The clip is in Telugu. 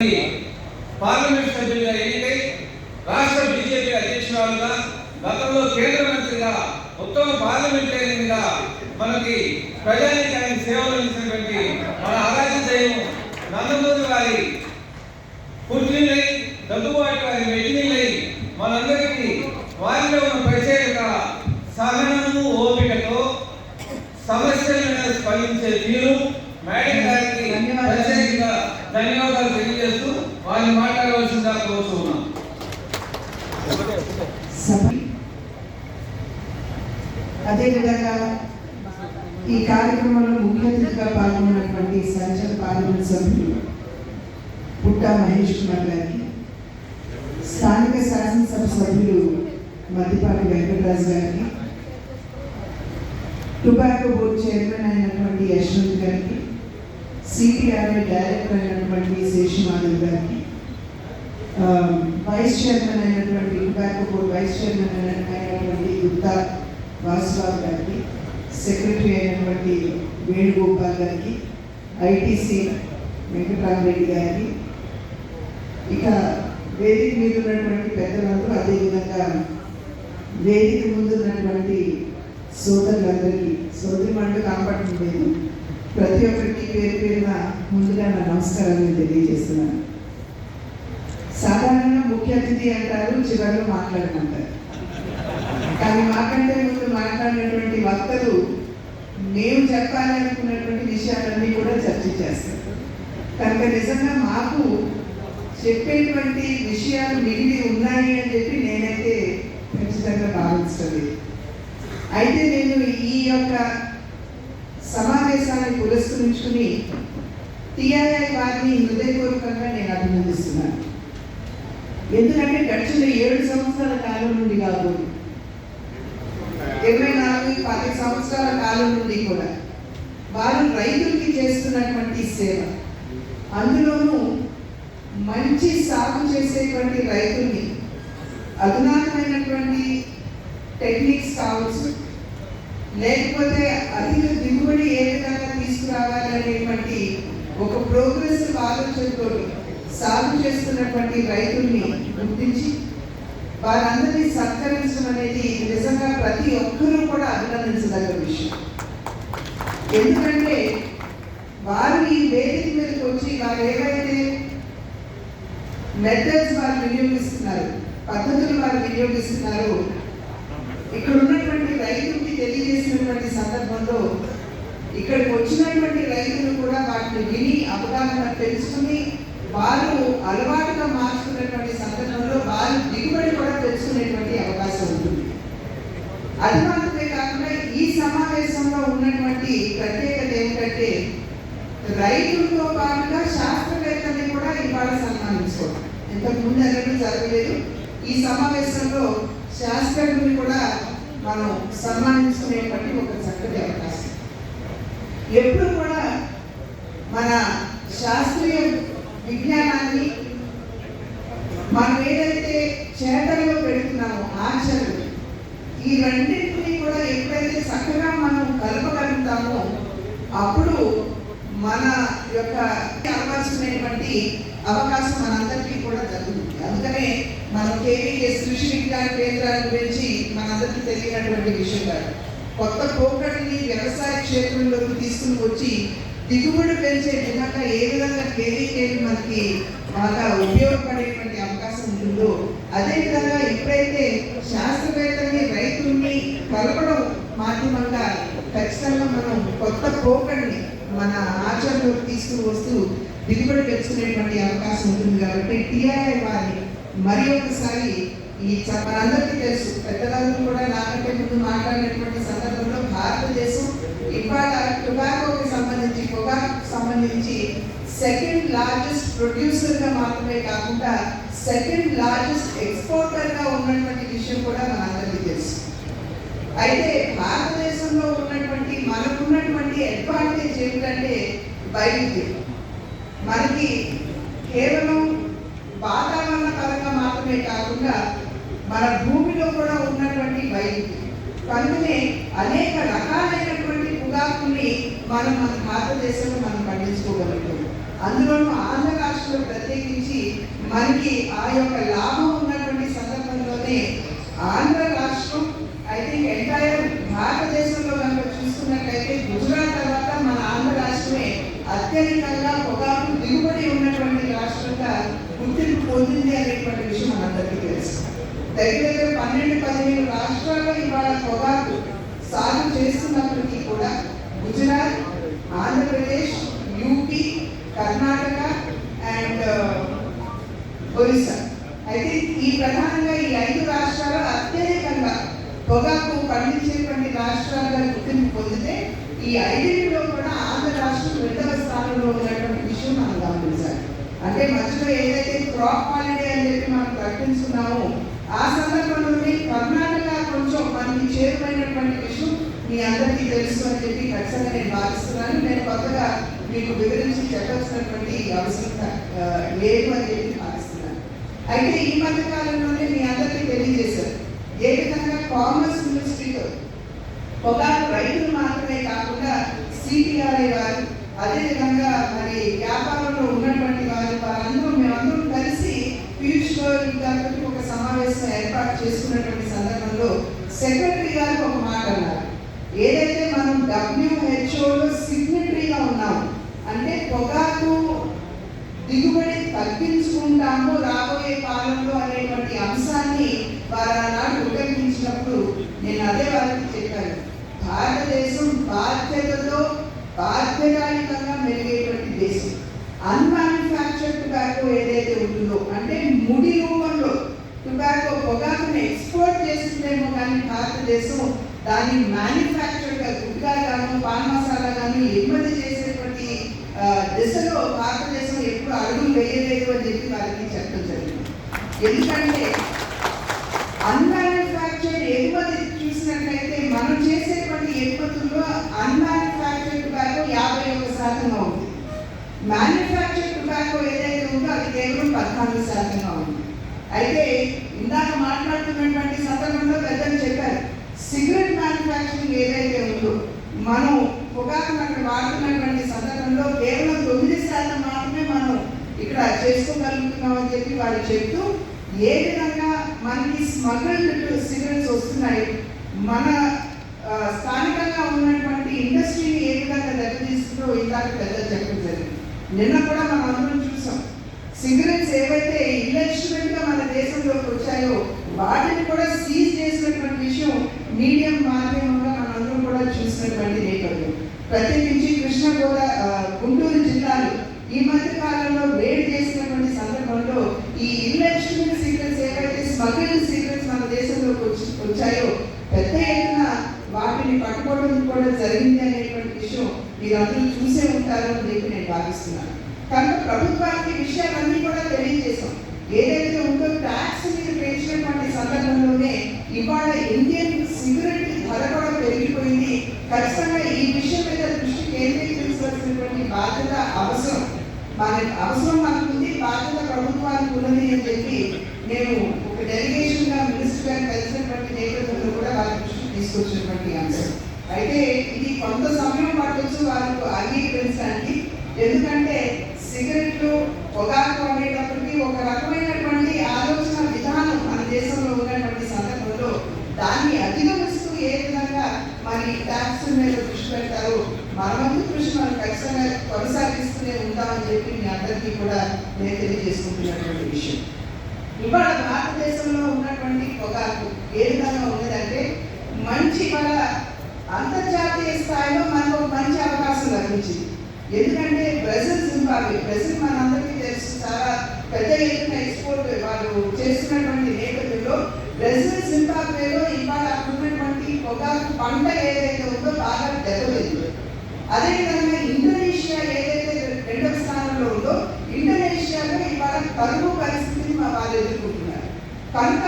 పార్లమెంట్ సభ్యులుగా ఎన్నికై రాష్ట్ర బీజేపీ అధ్యక్షురాలుగా గతంలో కేంద్ర మంత్రిగా ఉత్తమ పార్లమెంటేరియన్గా మనకి ప్రజానికానికి సేవలు అందించినటువంటి మన ఆరాధ్య దైవం నందమూరి వారి పుట్టినై దగ్గుబాటు వారి మెట్టినై మనందరికీ వారిలో ఉన్న ప్రత్యేకత సహనము ఓపికతో సమస్యలను స్పందించే తీరు మేడం అదేవిధంగా ఈ కార్యక్రమంలో ముఖ్య అతిథిగా పాల్గొన్నటువంటి సంచల పార్లమెంట్ సభ్యులు పుట్టా మహేష్ కుమార్ గారికి స్థానిక శాసనసభ సభ్యులు మద్దిపాటి వెంకటరాజు గారికి టుబాకో బోర్డు చైర్మన్ అయినటువంటి యశ్వంత్ గారికి సిపిఆర్ఐ డైరెక్టర్ అయినటువంటి శేషమాధవ్ గారికి వైస్ చైర్మన్ అయినటువంటి టుబాకో బోర్డు వైస్ చైర్మన్ అయినటువంటి గుప్తా వాసుబాబు గారికి సెక్రటరీ అయినటువంటి వేణుగోపాల్ గారికి ఐటీసీ వెంకటరామరెడ్డి గారికి ఇక వేదిక మీద ఉన్నటువంటి పెద్దలందరూ అదేవిధంగా వేదిక ముందు ఉన్నటువంటి సోదరులందరికీ సోదరి మండలి కాపాడటం లేదు ప్రతి ఒక్కరికి పేరు పేరున ముందుగా నా నమస్కారాన్ని తెలియజేస్తున్నాను. సాధారణంగా ముఖ్య అతిథి అంటారు చివరిలో మాట్లాడమంటారు. కానీ మాకంటే ముందు మాట్లాడినటువంటి వక్తలు మేము చెప్పాలనుకున్నటువంటి విషయాలన్నీ కూడా చర్చ చేస్తారు కనుక నిజంగా మాకు చెప్పేటువంటి విషయాలు మిగిలి ఉన్నాయి అని చెప్పి నేనైతే ఖచ్చితంగా భావించలేదు. అయితే నేను ఈ యొక్క సమావేశాన్ని పురస్కరించుకుని టిఆర్ఐ వారిని హృదయపూర్వకంగా నేను అభినందిస్తున్నాను. ఎందుకంటే గడిచిన ఏడు సంవత్సరాల కాలం నుండి కాదు ఇరవై నాలుగు పది సంవత్సరాల కాలం నుండి కూడా వారు రైతులకి చేస్తున్నటువంటి సేవ. అందులోనూ మంచి సాగు చేసేటువంటి రైతుల్ని అధునాతమైనటువంటి టెక్నిక్స్ కావచ్చు లేకపోతే అధిక దిగుబడి ఏ విధంగా తీసుకురావాలి అనేటువంటి ఒక ప్రోగ్రెసివ్ ఆలోచనతో సాగు చేస్తున్నటువంటి రైతుల్ని గుర్తించి వారందరినీ సత్కరించడం అనేది నిజంగా ప్రతి ఒక్కరూ కూడా అభినందించదగ్గ విషయం. ఎందుకంటే వారు ఈ వేదిక మీదకి వచ్చి వారు ఏవైతే మెథడ్స్ వారు వినియోగిస్తున్నారు పద్ధతులు వారు వినియోగిస్తున్నారు ఇక్కడ ఉన్నటువంటి రైతుకి తెలియజేసినటువంటి సందర్భంలో ఇక్కడికి వచ్చినటువంటి రైతులు కూడా వాటిని విని అవగాహన తెలుసుకుని వారు అలవాటుగా మార్చుకున్నటువంటి సందర్భంలో వారు దిగుబడి కూడా తెలుసుకునేటువంటి అవకాశం ఉంటుంది. అది మాత్రమే కాకుండా ఈ సమావేశంలో ఉన్నటువంటి ప్రత్యేకత ఏమిటంటే రైతులతో పాటుగా శాస్త్రవేత్తల్ని కూడా ఇవాళ సన్మానించుకోవడం. ఇంతకు ముందు ఎన్నడూ జరగలేదు. ఈ సమావేశంలో శాస్త్రజ్ఞుని కూడా మనం సన్మానించుకునేటువంటి ఒక చక్కటి అవకాశం. ఎప్పుడు కూడా మన శాస్త్రీయ విజ్ఞానాన్ని మనం ఏదైతే చేతల్లో పెడుతున్నామో ఆచరణ ఈ రెండింటిని కూడా ఎప్పుడైతే చక్కగా మనం కలపగలుగుతామో అప్పుడు మన యొక్క అలవర్చుకునేటువంటి అవకాశం మనందరికీ కూడా జరుగుతుంది అందుకనే మనం కేవీఎస్ కృషి విజ్ఞాన కేంద్రాల గురించి మనందరికీ తెలియనటువంటి విషయం కాదు. కొత్త పోకడిని వ్యవసాయ క్షేత్రంలోకి తీసుకుని వచ్చి దిగుబడి పెంచే విధంగా ఏ విధంగా కేవీకేలు మనకి బాగా ఉపయోగపడేటువంటి అదేవిధంగా అదే ఎప్పుడైతే శాస్త్రవేత్తల్ని రైతుల్ని కలపడం మాధ్యమంగా ఖచ్చితంగా మనం కొత్త పోకడిని మన ఆచరణలోకి తీసుకుని వస్తూ దిగుబడి పెంచుకునేటువంటి అవకాశం ఉంటుంది కాబట్టి టిఐఐ వారి మరి ఒకసారి ఈ మనందరికీ తెలుసు పెద్దలందరూ కూడా నాకంటే ముందు మాట్లాడినటువంటి సందర్భంలో భారతదేశం ఇవాళ టొబాకోకి సంబంధించి పొగాకు సంబంధించి సెకండ్ లార్జెస్ట్ ప్రొడ్యూసర్గా మాత్రమే కాకుండా సెకండ్ లార్జెస్ట్ ఎక్స్పోర్టర్గా ఉన్నటువంటి విషయం కూడా మనందరికీ తెలుసు. అయితే భారతదేశంలో ఉన్నటువంటి మనకున్నటువంటి అడ్వాంటేజ్ ఏమిటంటే వైవిధ్యం. మనకి కేవలం వాతావరణ పరంగా మాత్రమే కాకుండా మన భూమిలో కూడా ఉన్నటువంటి వైవిధ్యం. కనుకనే అనేక రకాలైనటువంటి పొగాకుని మనం మన భారతదేశంలో మనం పండించుకోగలుగుతాం. అందులోనూ ఆంధ్ర రాష్ట్రం రాష్ట్రంలో ప్రత్యేకించి మనకి ఆ యొక్క లాభం ఉన్నటువంటి సందర్భంలోనే ఆంధ్ర రాష్ట్రం ఐ థింక్ ఎంటైర్ భారతదేశంలో కనుక చూసుకున్నట్లయితే గుజరాత్ తర్వాత మన ఆంధ్ర రాష్ట్రమే అత్యధికంగా పొగాకు దిగుబడి ఉన్నటువంటి రాష్ట్రంగా గుర్తింపు పొందింది అనేటువంటి విషయం మనందరికీ తెలుసు. దగ్గర దగ్గర పన్నెండు పదిహేను రాష్ట్రాల్లో ఇవాళ పొగాకు సాగు చేస్తున్నప్పటికీ కూడా Gujarat Andhra Pradesh UP Karnataka and uh, Orissa. అయితే ఈ ప్రధానంగా ఈ ఐదు రాష్ట్రాలు అత్యధికంగా పొగాకు పండించేటువంటి రాష్ట్రాలుగా గుర్తింపు పొందితే ఈ ఐదింటిలో కూడా ఆంధ్ర రాష్ట్రం రెండవ స్థానంలో ఉన్నటువంటి విషయం మనం గమనించాలి. అంటే మధ్యలో ఏదైతే క్రాప్ హాలిడే అని చెప్పి మనం ప్రకటించుకున్నామో ఆ సందర్భంలోనే కర్ణాటక కొంచెం మనకి చేరువైనటువంటి విషయం మీ అందరికీ తెలుసు అని చెప్పి ఖచ్చితంగా నేను భావిస్తున్నాను. నేను కొత్తగా మీకు వివరించి చెప్పాల్సినటువంటి అవసరం లేదు అని చెప్పి భావిస్తున్నాను. అయితే ఈ మధ్య కాలంలోనే మీ అందరికీ తెలియజేశారు ఏ విధంగా కామర్స్ మినిస్ట్రీతో పొగాకు రైతులు మాత్రమే కాకుండా సిపిఆర్ఐ వారు అదేవిధంగా మరి వ్యాపారంలో ఉన్నటువంటి వారు వారందరూ మేమందరం కలిసి పీయూష్ గోయల్ గారికి ఒక సమావేశం ఏర్పాటు చేసుకున్నటువంటి సందర్భంలో సెక్రటరీ గారు ఒక మాట అన్నారు. ఏదైతే మనం డబ్ల్యూహెచ్ఓలో సిగ్నెట్ అంటే పొగాకు దిగుబడి తగ్గించుకుంటాము రాబోయే కాలంలో అనేటువంటి అంశాన్ని వారు ఆనాడు ఉపయోగించినప్పుడు నేను అదే వారికి చెప్పాను. భారతదేశం బాధ్యతతో బాధ్యతాయుతంగా మెరిగేటువంటి దేశం. అన్మాన్యుఫ్యాక్చర్డ్ టొబాకో ఏదైతే ఉంటుందో అంటే ముడి రూపంలో టొబాకో పొగాకుని ఎక్స్పోర్ట్ చేస్తుందేమో కానీ భారతదేశం దాన్ని మ్యానుఫ్యాక్చర్గా గుడ్గా గాను పాన్ మసాలా గాను ఎగుమతి చేసేటువంటి దిశలో భారతదేశం ఎప్పుడు అడుగులు వేయలేదు అని చెప్పి వారికి చెప్పడం జరిగింది. ఎందుకంటే అన్మానుఫ్యాక్చర్డ్ ఎగుమతి చూసినట్లయితే మనం చేసేటువంటి ఎగుమతుల్లో అన్మానుఫ్యాక్చర్డ్ టొబాకో యాభై ఒక్క శాతంగా ఉంది. మ్యానుఫ్యాక్చర్డ్ టొబాకో ఏదైతే ఉందో అది కేవలం పద్నాలుగు శాతంగా ఉంది. అయితే ఇందాక మాట్లాడుతున్నటువంటి సందర్భంలో పెద్దలు చెప్పారు సిగరెట్ మ్యానుఫ్యాక్చరింగ్ ఏదైతే ఉందో మనం పొగాకును అక్కడ శాతం మాత్రమే మనం ఇక్కడ చేసుకోగలుగుతున్నాం అని చెప్పి వాళ్ళు చెప్తూ ఏ విధంగా మనకి స్మగ్ల్డ్ సిగరెట్స్ వస్తున్నాయి మన స్థానికంగా ఉన్నటువంటి ఇండస్ట్రీని ఏ విధంగా దెబ్బతీస్తుందో ఇందాక పెద్ద చెప్పడం జరిగింది. నిన్న కూడా మనం అందరం చూసాం. సిగరెట్స్ ఏవైతే ఇన్వెస్ట్మెంట్ మన దేశంలోకి వచ్చాయో వాటిని కూడా సీజ్ చేసినటువంటి విషయం మీడియం మాధ్యమంగా మనందరం కూడా చూసినటువంటి నేపథ్యం. ప్రత్యేకించి కృష్ణ గోదా గుంటూరు జిల్లాలో ఈ మధ్య కాలంలో వేడి చేసినటువంటి సందర్భంలో ఈ ఇన్వెస్ట్మెంట్ సీక్రెట్స్ ఏవైతే స్మగ్లింగ్ సీక్రెట్స్ మన దేశంలోకి వచ్చి వచ్చాయో పెద్ద ఎత్తున వాటిని పట్టుకోవడం కూడా జరిగింది అనేటువంటి విషయం మీరందరూ చూసే ఉంటారు అని చెప్పి నేను భావిస్తున్నాను. కనుక ప్రభుత్వానికి విషయాలన్నీ కూడా తెలియజేశాం. ఏదైతే ఉందో ట్యాక్స్ మీరు పెంచినటువంటి సందర్భంలోనే ఇవాళ ఇండియన్ సిగరెట్ ధర కూడా పెరిగిపోయింది. ఖచ్చితంగా ఈ విషయం మీద దృష్టి కేంద్రీకరించవలసినటువంటి బాధ్యత అవసరం. మన అవసరం మనకుంది బాధ్యత ప్రభుత్వానికి ఉన్నది అని చెప్పి నేను ఒక డెలిగేషన్గా మినిస్టర్ గారు కలిసినటువంటి నేపథ్యంలో కూడా వారి దృష్టికి తీసుకొచ్చినటువంటి అంశం. అయితే ఇది కొంత సమయం పట్టొచ్చు వారికి అంగీకరించడానికి. ఎందుకంటే సిగరెట్లు పొగాకు అనేటప్పటికీ ఒక రకమైనటువంటి ఆలోచన విధానం మన దేశంలో ఉన్నటువంటి సందర్భంలో దాన్ని అధిగమిస్తూ ఏ విధంగా మరి ట్యాక్స్ మీద దృష్టి కృష్ణ మన కృషి మనం ఖచ్చితంగా కొనసాగిస్తూనే ఉంటామని చెప్పి మీ అందరికీ కూడా నేను తెలియజేసుకుంటున్నటువంటి విషయం. ఇవాళ భారతదేశంలో ఉన్నటువంటి ఒక ఏ విధంగా ఉన్నదంటే మంచి మన అంతర్జాతీయ స్థాయిలో మనకు ఒక మంచి అవకాశం లభించింది. ఎందుకంటే బ్రెజిల్ జింబాబ్వే బ్రెజిల్ మనందరికీ తెలుసు చాలా పెద్ద ఎత్తున ఎక్స్పోర్ట్ వాళ్ళు చేస్తున్నటువంటి నేపథ్యంలో బ్రెజిల్ జింబాబ్వేలో ఇవాళ ఉన్నటువంటి పొగాకు పంట ఏదైతే ఉందో బాగా దెబ్బతింది అదేవిధంగా ఇండోనేషియా ఏదైతే రెండవ స్థానంలో ఉందో ఇండోనేషియాలో ఇవాళ కరువు పరిస్థితిని వాళ్ళు ఎదుర్కొంటున్నారు. కనుక